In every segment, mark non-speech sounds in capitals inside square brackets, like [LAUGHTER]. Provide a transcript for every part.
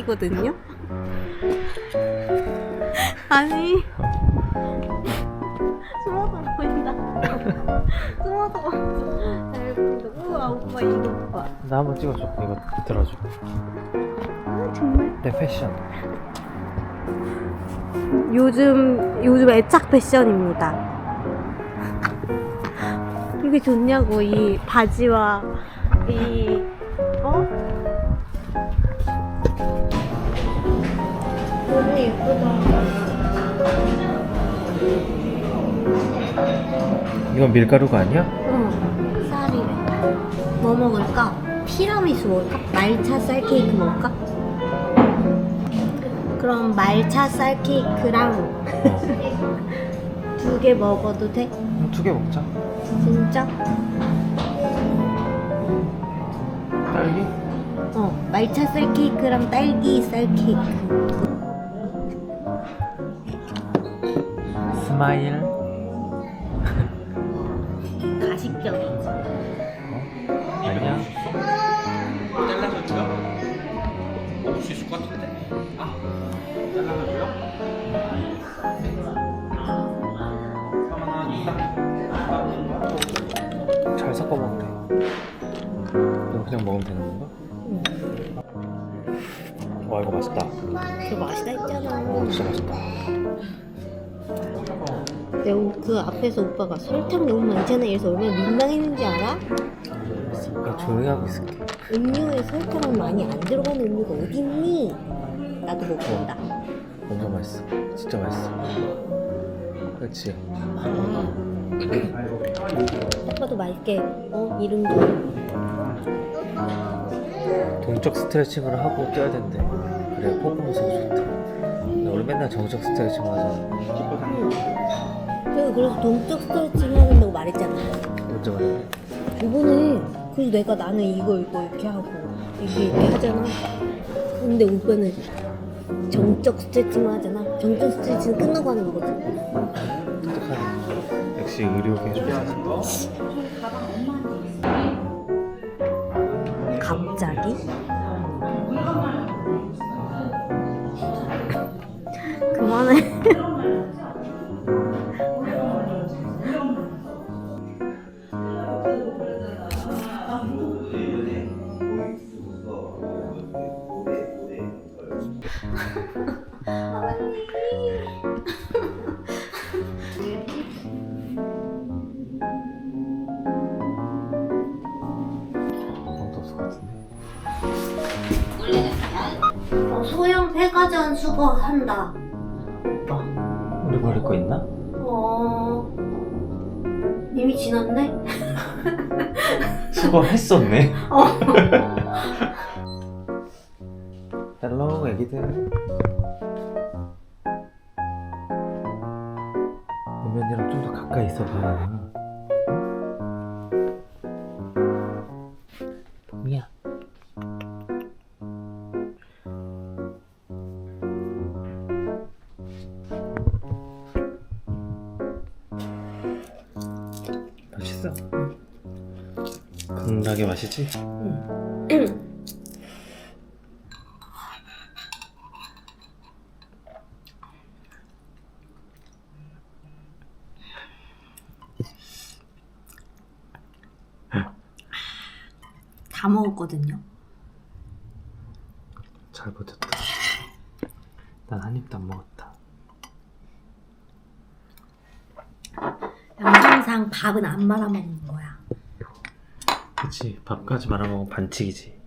강탈이거든요. 아니 [LAUGHS] 숨어서 보인다. [LAUGHS] 숨어서 보인다. 잘 보인다. 우와 오빠 이거 봐. 나 한번 찍어줘. 이거 들어줘. 아, 정말. 내 패션. 요즘 요즘 애착 패션입니다. [LAUGHS] 이게 좋냐고 이 바지와 이 어? 너무 예쁘다. 이건 밀가루가 아니야? 응, 쌀이래. 뭐 먹을까? 티라미수 먹을까? 말차 쌀 케이크 먹을까? 그럼 말차 쌀 케이크랑 어. [LAUGHS] 두개 먹어도 돼? 두 개 먹자. 진짜? 딸기? 어, 말차 쌀 케이크랑 딸기 쌀 케이크. 스마일. [LAUGHS] 가식적이지. 아니야? 잘라줬죠? 먹을 수 있을 것 같은데. 아, 잘라줬죠? 잘 섞어 먹으면 돼. 이거 그냥 먹으면 되는 건가? 와 이거 맛있다. 그거 맛있다 했잖아. 어 진짜 맛있다. 그 앞에서 오빠가 설탕 너무 많잖아. 이래서 얼마나 민망했는지 알아? 나 조용히 하고 있을게. 음료에 설탕 많이 안 들어가는 음료가 어딨니? 나도 못 본다. 엄청 맛있어. 진짜 맛있어. 그렇지. 아, 오빠도 맛있게 어 이름도 동적 스트레칭을 하고 뛰어야 된대. 그래 포크 모습이 좋다. 나 원래 맨날 정적 스트레칭 하잖아. 그래서 그래서 동적 스트레칭 해야 된다고 말했잖아. 언제 말해? 이번에 그래서 내가 나는 이거 이거 이렇게 하고 이렇게 이렇게 하잖아. 근데 오빠는 정적 스트레칭을 하잖아. 정적 스트레칭 끝나고 하는 거거든. 어떡하냐. 역시 의료계 조사. 갑자기? 그만해. 어, 소형 폐가전 수거한다. 오빠, 우리 버릴 거 있나? 어 이미 지났네. [LAUGHS] 수거했었네. 어. [LAUGHS] 헬로 애기들. 은면이랑 좀 더 가까이 있어봐. 마시지? 다 먹었거든요. 잘 버텼다. 난 한 입도 안 먹었다. 항상 밥은 안 말아 먹는. 그치, 밥까지 말아먹으면 반칙이지.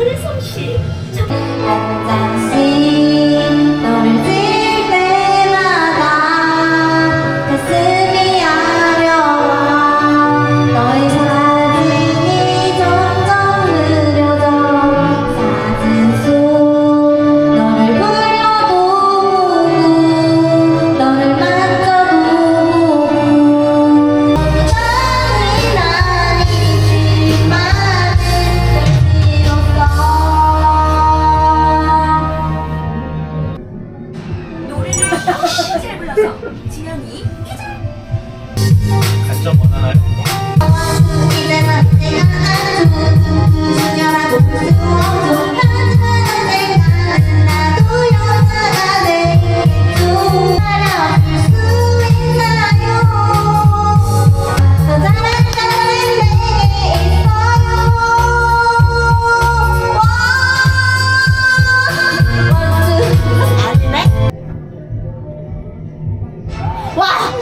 오늘의 솜씨. 저...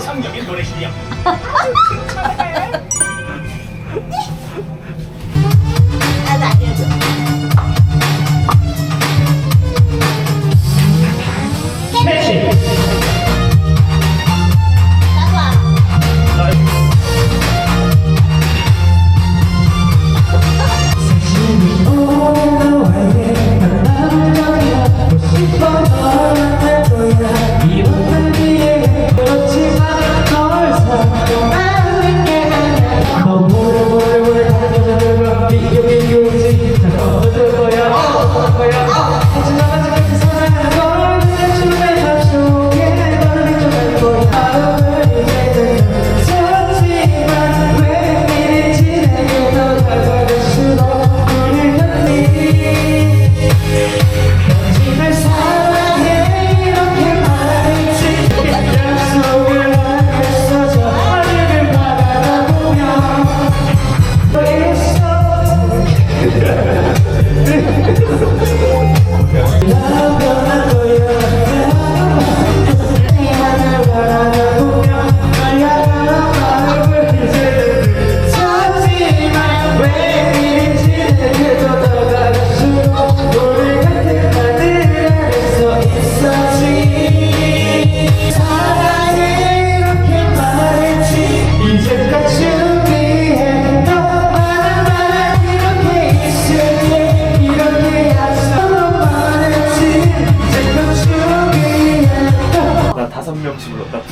이상적인 노래 실력. 아, 나도 알려줘.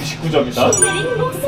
19점이다.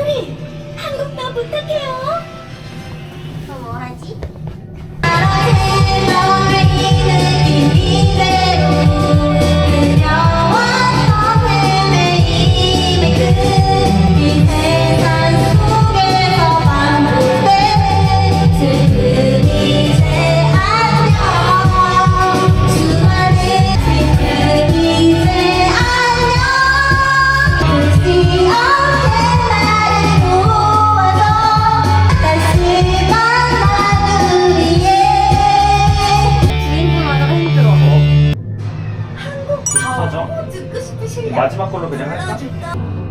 저죠? 그 마지막 걸로 그냥 할까?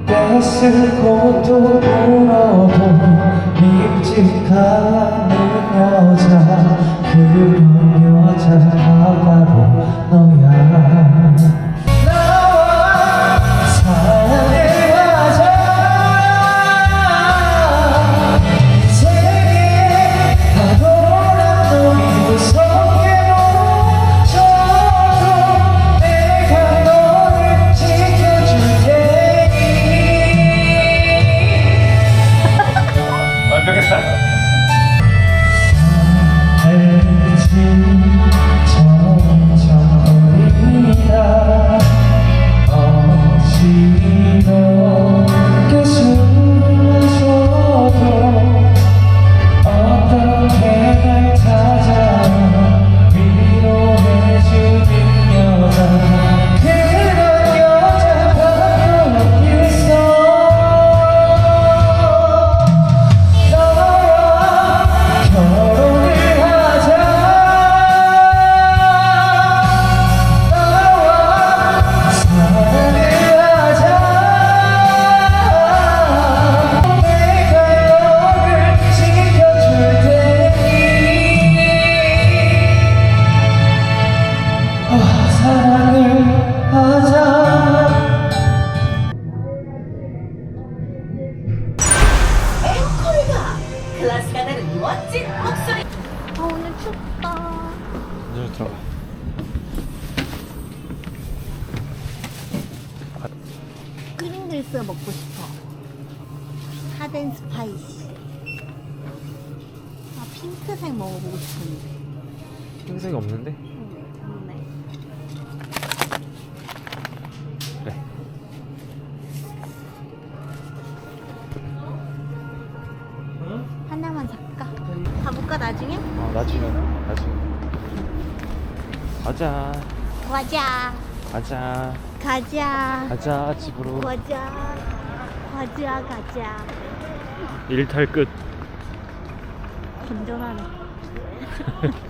뺏을 곳도 물어도 밉직하는 여자 그런 여자가 바로 너야 멋진 목소리. 아 오늘 춥다. 이리 들어가. 프링글스 먹고 싶어. 하덴 스파이시. 아 핑크색 먹어보고 싶은데. 흰색이 없는데? 가볼까 나중에? 어, 나중에, 나중에. 가자, 과자. 가자, 가자. 가자, 집으로. 과자. 과자 가자. 일탈 끝. 건전하네. [LAUGHS]